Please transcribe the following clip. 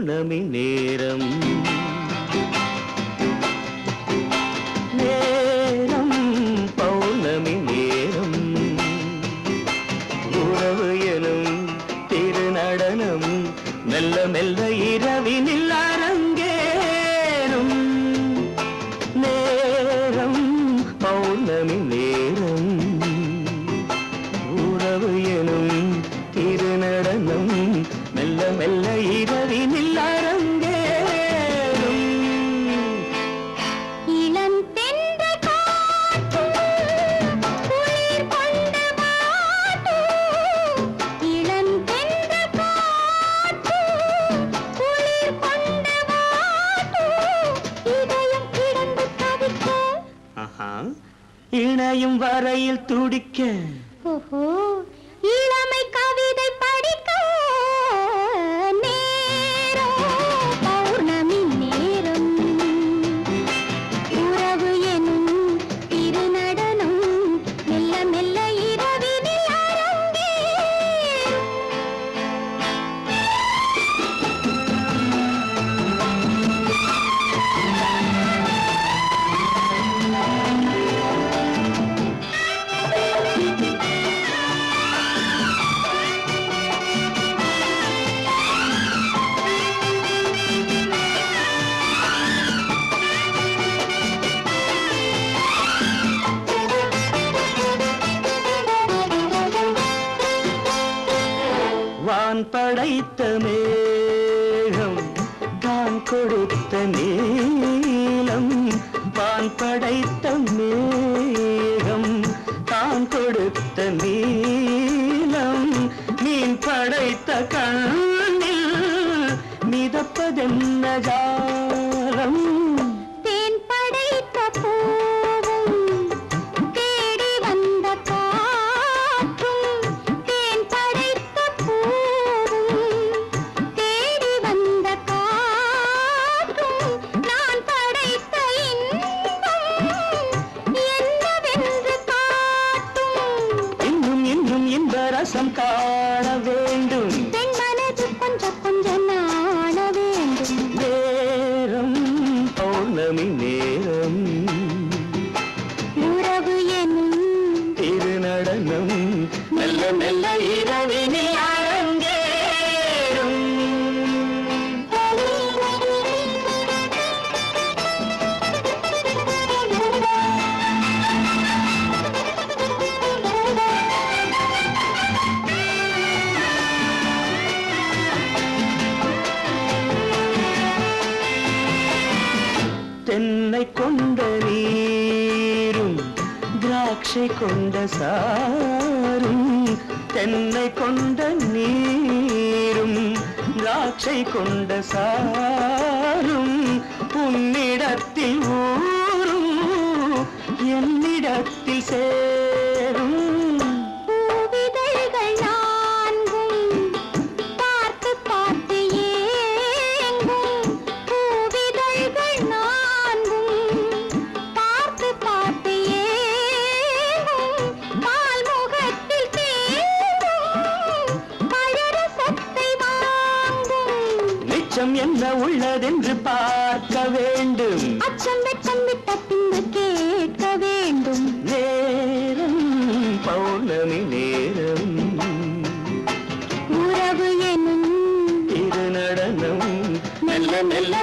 பௌர்ணமி நேரம். நேரம் பௌர்ணமி நேரம். உறவு எனும் திருநடனம் மெல்ல மெல்ல இரவினில் அரங்கேறும். நேரம் பௌர்ணமி நேரம். உறவு எனும் இணையும் வரையில் துடிக்க. வான் படைத்த மேகம் தான் கொடுத்த நீளம். வான் படைத்த மேகம் தான் கொடுத்த நீளம். மீன் படைத்த கண்ணில் மிதப்பதென்ன ரசம் காண வேண்டும். பெண் மனது கொஞ்சம் கொஞ்சம் நாண வேண்டும். நேரம் பௌர்ணமி நேரம். தென்னை கொண்ட நீரும் திராட்சை கொண்ட சாரும் தென்னை கொண்ட நீரும் திராட்சை கொண்ட சாரும். நிச்சம் என்ன உள்ளதென்று பார்க்க வேண்டும். அச்சம் வெட்கம் விட்ட பின்பு கேட்க வேண்டும். நேரம் பௌர்ணமி நேரம். உறவு எனும் இது நடனம். மெல்ல மெல்ல